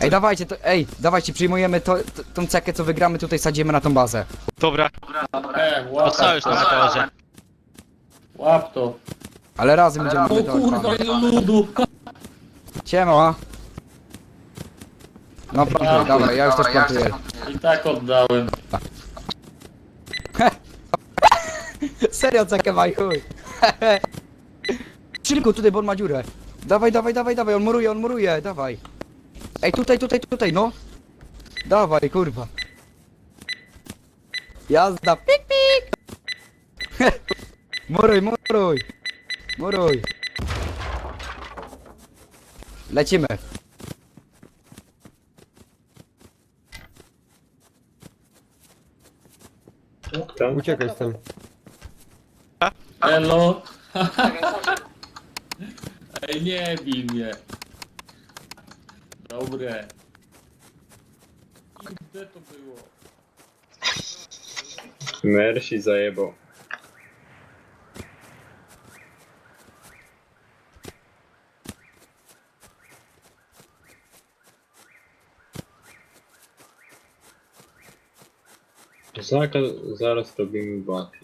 Ej, dawajcie, to, ej, dawajcie, przyjmujemy to, to, tą cekę, co wygramy, tutaj sadzimy na tą bazę. Dobra, E, łap, na meteorze? łap to. Ale razem będziemy O kurwa, ile ludu. Ciema. No plantuj, dawaj, ja już też plantuję. I tak oddałem. Serio cekę maj chuj. Szybko tutaj, bo on ma dziurę. Dawaj, dawaj, dawaj, dawaj, on muruje, on muruje, dawaj. Ej, tutaj, tutaj, tutaj, no. Dawaj, kurwa. Jazda, pik, pik. muruj, muruj. Muruj. Lecimy. Uciekaj stąd. Elo. Ej, nie bij mnie. Dobre. Gdzie to było? Mersi zajebał. Zaka, zaraz robimy baki.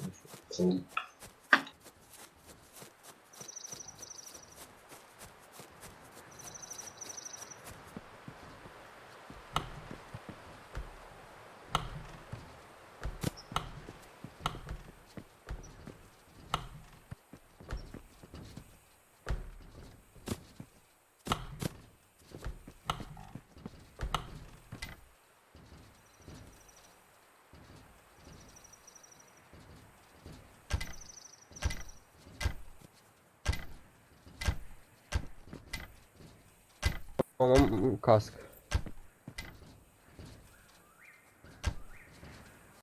Tamam kask.